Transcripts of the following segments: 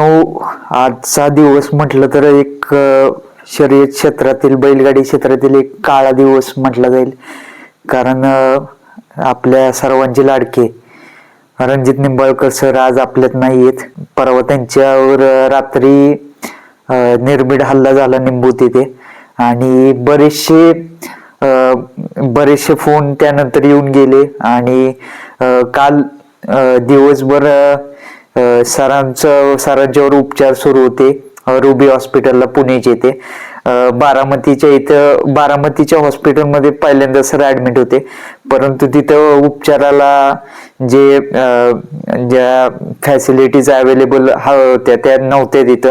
मित्रांनो आजचा दिवस म्हटलं तर एक शर्यत क्षेत्रातील बैलगाडी क्षेत्रातील एक काळा दिवस म्हटला जाईल. कारण आपल्या सर्वांचे लाडके. रणजित निंबाळकर सर आज आपल्यात नाही आहेत परवा त्यांच्यावर रात्री निर्भीड हल्ला झाला निंबू तिथे. आणि बरेचसे बरेचसे फोन त्यानंतर येऊन गेले. आणि काल दिवसभर सरांचं सरांच्यावर उपचार सुरू होते. रुबी हॉस्पिटलला पुणेचे येते. बारामतीच्या इथं बारामतीच्या हॉस्पिटलमध्ये पहिल्यांदा सर ऍडमिट होते. परंतु तिथं उपचाराला जे ज्या फॅसिलिटीज अवेलेबल होत्या त्या नव्हत्या तिथं.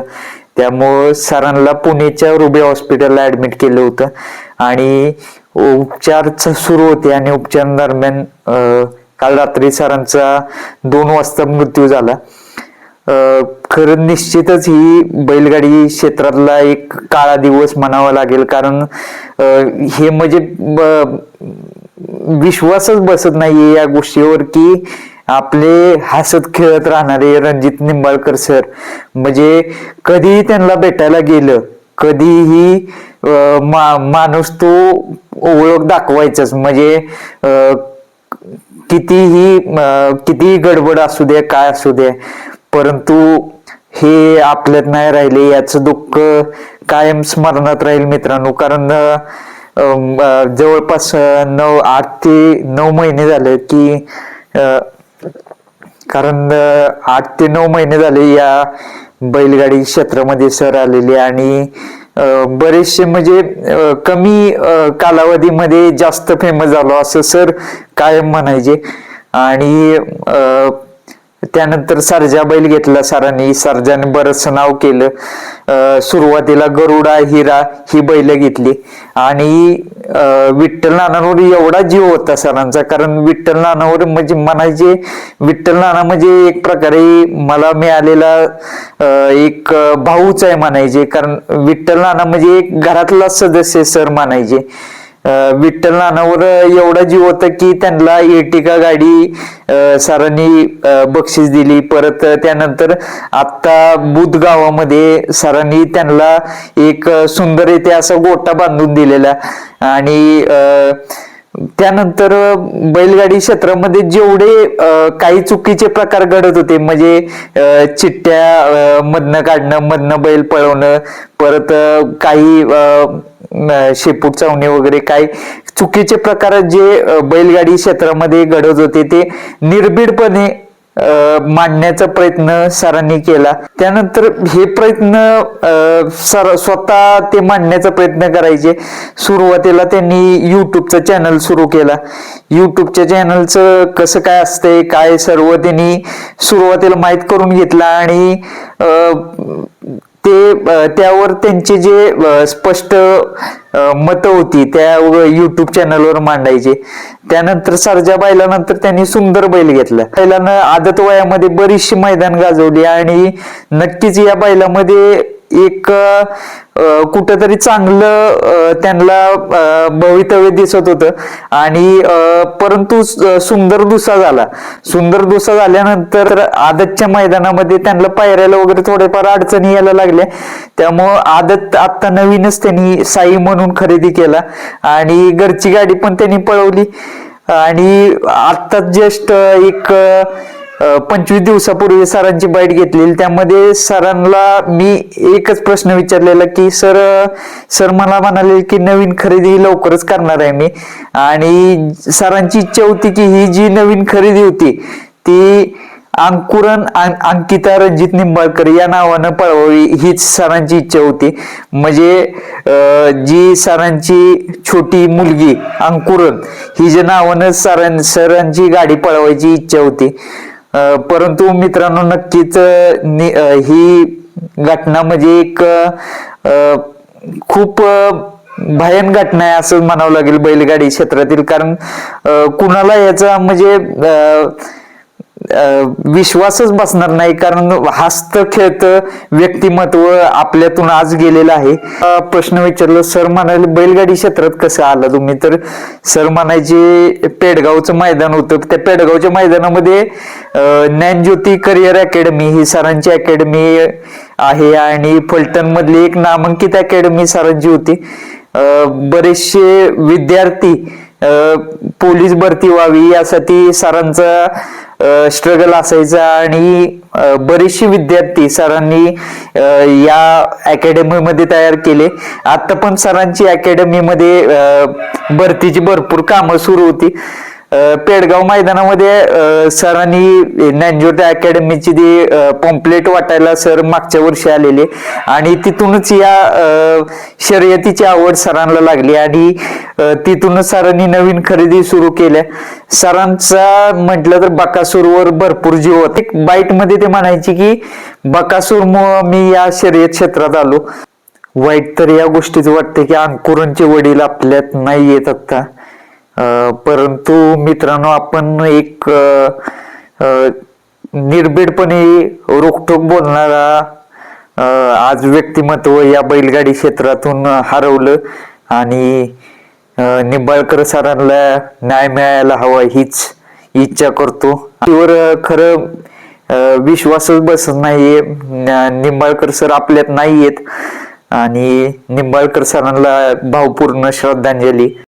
त्यामुळं सरांना पुणेच्या रुबी हॉस्पिटलला ऍडमिट केलं होतं. आणि उपचार सुरू होते आणि उपचार दरम्यान काल रात्री सरांचा दोन वाजता मृत्यू झाला. खरं निश्चितच ही बैलगाडी क्षेत्रातला एक काळा दिवस म्हणावा लागेल कारण हे म्हणजे विश्वासच बसत नाहीये या गोष्टीवर की आपले हसत खेळत राहणारे रणजित निंबाळकर सर म्हणजे कधीही त्यांना भेटायला गेलं कधीही मा माणूस तो ओळख दाखवायचाच म्हणजे कितीही कितीही गडबड असू दे काय असू दे परंतु हे आपल्यात नाही राहिले याचं दुःख कायम स्मरणात राहील मित्रांनो. कारण जवळपास नऊ आठ ते नऊ महिने झाले की कारण आठ ते नऊ महिने झाले या बैलगाडी क्षेत्रामध्ये सर आलेले आणि बरेचसे म्हणजे कमी कालावधीमध्ये जास्त फेमस झालो असं सर कायम म्हणायचे. आणि त्यानंतर सरजा बैल घेतला सरांनी. सरजाने बरंच नाव केलं. सुरुवातीला गरुडा हिरा ही बैल घेतली. आणि विठ्ठल नानावर एवढा जीव होता सरांचा. कारण विठ्ठल नानावर म्हणजे म्हणायचे विठ्ठल नाना म्हणजे एक प्रकारे मला मिळालेला एक भाऊच आहे म्हणायचे. कारण विठ्ठल नाना म्हणजे एक घरातला सदस्य सर म्हणायचे. विठ्ठल नानावर एवढा जीव होता की त्यांना एटिका गाडी सरांनी बक्षीस दिली. परत त्यानंतर आता बुध गावामध्ये सरांनी त्यांना एक सुंदर येते असा गोटा बांधून दिलेला. आणि त्यानंतर बैलगाडी क्षेत्रामध्ये जेवढे काही चुकीचे प्रकार घडत होते म्हणजे चिठ्ठ्या मधनं काढणं मधनं बैल पळवणं परत काही शेपूट चावणे वगैरे काही चुकीचे प्रकार जे बैलगाडी क्षेत्रामध्ये घडत होते ते निर्भीडपणे मांडण्याचा प्रयत्न सरांनी केला. त्यानंतर हे प्रयत्न सर स्वतः ते मांडण्याचा प्रयत्न करायचे. सुरुवातीला त्यांनी युट्यूबचा चॅनल सुरू केला. युट्यूबच्या चॅनलचं कसं काय असतंय काय सर्व त्यांनी सुरुवातीला माहीत करून घेतला आणि ते त्यावर त्यांचे जे स्पष्ट मत होती त्या युट्यूब चॅनलवर मांडायचे. त्यानंतर सरजा बैलानंतर त्यांनी सुंदर बैल घेतला. बैलानं आदत वयामध्ये बरीचशी मैदान गाजवली आणि नक्कीच या बैलामध्ये एक कुठंतरी चांगलं त्यांना भवितव्य दिसत होतं. आणि परंतु सुंदर दुसा झाला. सुंदर दुसा झाल्यानंतर आदतच्या मैदानामध्ये त्यांना पायऱ्याला वगैरे थोडेफार अडचणी यायला लागल्या. त्यामुळं आदत आता नवीनच त्यांनी साई म्हणून खरेदी केला. आणि घरची गाडी पण त्यांनी पळवली. आणि आत्ताच जस्ट एक पंचवीस दिवसापूर्वी सरांची बाईट घेतलेली त्यामध्ये सरांना मी एकच प्रश्न विचारलेला की सर सर मला म्हणाले की नवीन खरेदी लवकरच करणार आहे मी. आणि सरांची इच्छा होती की ही जी नवीन खरेदी होती ती अंकुरन अंकिता रणजित निंबाळकर या नावानं पळवावी हीच सरांची इच्छा होती. म्हणजे जी सरांची छोटी मुलगी अंकुरन ही जे नावानं सरां सरांची गाडी पळवायची इच्छा होती. परंतु मित्रांनो नक्कीच ही घटना म्हणजे एक अं, खूप अं, भयान घटना आहे असं म्हणावं लागेल बैलगाडी क्षेत्रातील. कारण कुणाला याचा म्हणजे अं, विश्वासच बसणार नाही कारण हस्त खेळत व्यक्तिमत्व आपल्यातून आज गेलेलं आहे. प्रश्न विचारलं सर म्हणाले बैलगाडी क्षेत्रात कसं आला तुम्ही? तर सर म्हणायचे पेडगावचं मैदान होतं. त्या पेडगावच्या मैदानामध्ये ज्ञानज्योती करिअर अकॅडमी ही सरांची अकॅडमी आहे आणि फलटण मधली एक नामांकित अकॅडमी सरांची होती. बरेचसे विद्यार्थी पोलीस भरती व्हावी यासाठी सरांचा स्ट्रगल असायचा आणि अं, बरेचसे विद्यार्थी सरांनी या अकॅडमीमध्ये तयार केले. आता पण सरांची अकॅडमीमध्ये भरतीची भरपूर कामं सुरू होती. पेडगाव मैदानामध्ये सरांनी ज्ञानज्योती अकॅडमीची ती पॉम्पलेट वाटायला सर मागच्या वर्षी आलेले. आणि तिथूनच या शर्यतीची आवड सरांना लागली आणि तिथूनच सरांनी नवीन खरेदी सुरू केल्या. सरांचा म्हटलं तर बकासूरवर भरपूर जीव होते. बाईटमध्ये ते म्हणायचे की बकासूर मी या शर्यत क्षेत्रात आलो. वाईट तर या गोष्टीच वाटते की अंकुरांचे वडील आपल्यात नाही येत आता. परंतु मित्रांनो आपण एक निर्भीडपणे रोखठोक बोलणारा आज व्यक्तिमत्व या बैलगाडी क्षेत्रातून हरवलं आणि निंबाळकर सरांना न्याय मिळायला हवा हीच इच्छा करतो. त्यावर खरं विश्वासच बसत नाहीये. निंबाळकर सर आपल्यात नाहीयेत. आणि निंबाळकर सरांना भावपूर्ण श्रद्धांजली.